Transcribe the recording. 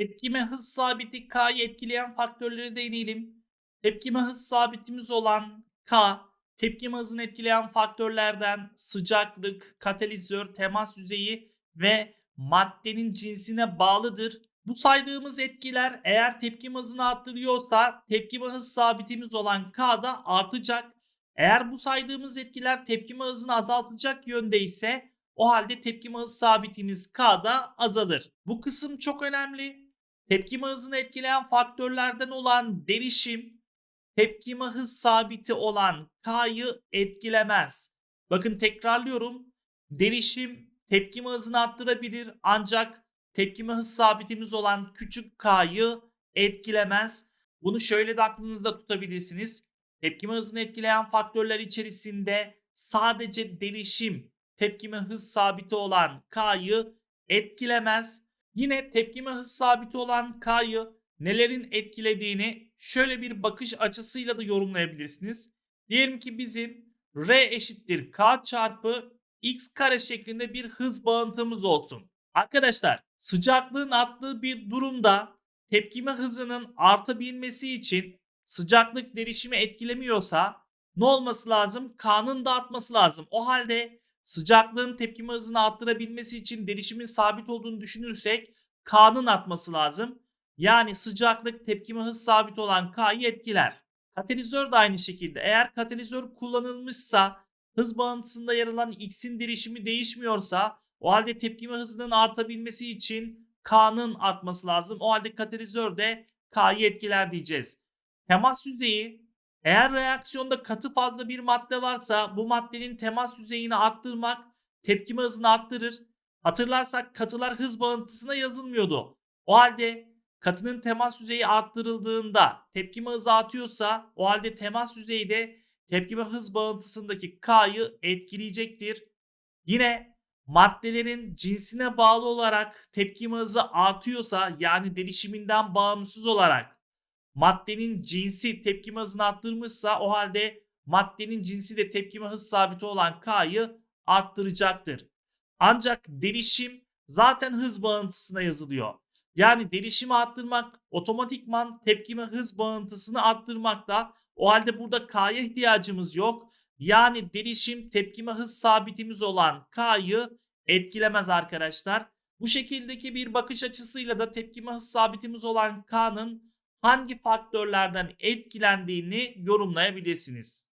Tepkime hız sabiti K'yı etkileyen faktörleri değinelim. Tepkime hız sabitimiz olan K, tepkime hızını etkileyen faktörlerden sıcaklık, katalizör, temas yüzeyi ve maddenin cinsine bağlıdır. Bu saydığımız etkiler eğer tepkime hızını arttırıyorsa tepkime hız sabitimiz olan K da artacak. Eğer bu saydığımız etkiler tepkime hızını azaltacak yönde ise o halde tepkime hız sabitimiz K da azalır. Bu kısım çok önemli. Tepkime hızını etkileyen faktörlerden olan derişim tepkime hız sabiti olan K'yı etkilemez. Bakın tekrarlıyorum. Derişim tepkime hızını arttırabilir ancak tepkime hız sabitimiz olan küçük K'yı etkilemez. Bunu şöyle de aklınızda tutabilirsiniz. Tepkime hızını etkileyen faktörler içerisinde sadece derişim tepkime hız sabiti olan K'yı etkilemez. Yine tepkime hız sabiti olan K'yı nelerin etkilediğini şöyle bir bakış açısıyla da yorumlayabilirsiniz. Diyelim ki bizim R eşittir K çarpı X kare şeklinde bir hız bağıntımız olsun. Arkadaşlar sıcaklığın arttığı bir durumda tepkime hızının artabilmesi için sıcaklık derişimi etkilemiyorsa ne olması lazım? K'nın da artması lazım. O halde sıcaklığın tepkime hızını arttırabilmesi için derişimin sabit olduğunu düşünürsek K'nın artması lazım. Yani sıcaklık tepkime hız sabit olan K'yı etkiler. Katalizör de aynı şekilde. Eğer katalizör kullanılmışsa hız bağıntısında yer alan X'in derişimi değişmiyorsa o halde tepkime hızının artabilmesi için K'nın artması lazım. O halde katalizör de K'yı etkiler diyeceğiz. Temas yüzeyi eğer reaksiyonda katı fazla bir madde varsa bu maddenin temas yüzeyini arttırmak tepkime hızını arttırır. Hatırlarsak katılar hız bağıntısına yazılmıyordu. O halde katının temas yüzeyi arttırıldığında tepkime hızı artıyorsa o halde temas yüzeyi de tepkime hız bağıntısındaki K'yı etkileyecektir. Yine maddelerin cinsine bağlı olarak tepkime hızı artıyorsa yani derişiminden bağımsız olarak maddenin cinsi tepkime hızını arttırmışsa o halde maddenin cinsi de tepkime hız sabiti olan K'yı arttıracaktır. Ancak derişim zaten hız bağıntısına yazılıyor. Yani derişimi arttırmak otomatikman tepkime hız bağıntısını arttırmakta. O halde burada K'ya ihtiyacımız yok. Yani derişim tepkime hız sabitimiz olan K'yı etkilemez arkadaşlar. Bu şekildeki bir bakış açısıyla da tepkime hız sabitimiz olan K'nın hangi faktörlerden etkilendiğini yorumlayabilirsiniz.